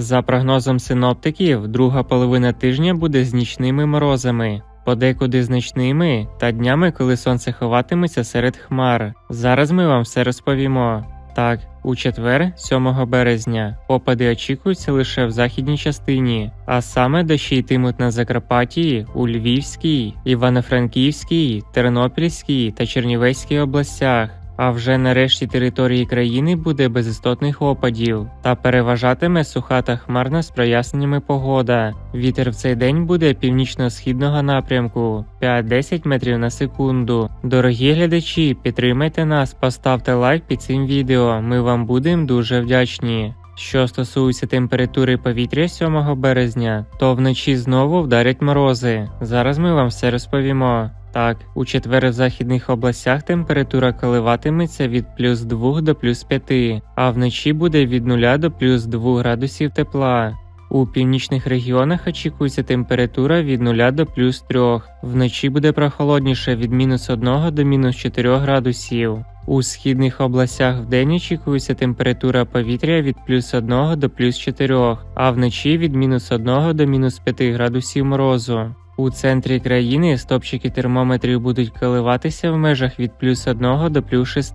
За прогнозом синоптиків, друга половина тижня буде з нічними морозами. Подекуди значними та днями, коли сонце ховатиметься серед хмар. Зараз ми вам все розповімо. Так, у четвер, 7 березня, опади очікуються лише в західній частині, а саме дощі йтимуть на Закарпатті, у Львівській, Івано-Франківській, Тернопільській та Чернівецькій областях. А вже на решті території країни буде без істотних опадів та переважатиме суха та хмарна з проясненнями погода. Вітер в цей день буде північно-східного напрямку 5-10 метрів на секунду. Дорогі глядачі, підтримайте нас, поставте лайк під цим відео. Ми вам будемо дуже вдячні. Що стосується температури повітря 7 березня, то вночі знову вдарять морози. Зараз ми вам все розповімо. Так, у четвер в західних областях температура коливатиметься від плюс 2 до плюс 5, а вночі буде від 0 до плюс 2 градусів тепла. У північних регіонах очікується температура від 0 до плюс 3. Вночі буде прохолодніше від мінус 1 до мінус 4 градусів. У східних областях вдень очікується температура повітря від плюс 1 до плюс 4, а вночі від мінус 1 до мінус 5 градусів морозу. У центрі країни стопчики термометрів будуть коливатися в межах від плюс 1 до плюс 6,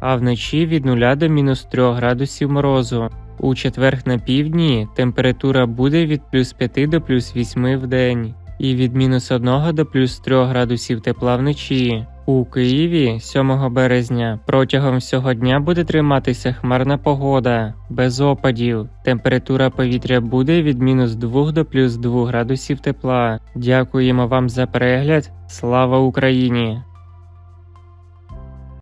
а вночі від 0 до мінус 3 градусів морозу. У четверг на півдні температура буде від плюс 5 до плюс 8 в день і від мінус 1 до плюс 3 градусів тепла вночі. У Києві 7 березня протягом всього дня буде триматися хмарна погода, без опадів. Температура повітря буде від мінус 2 до плюс 2 градусів тепла. Дякуємо вам за перегляд. Слава Україні!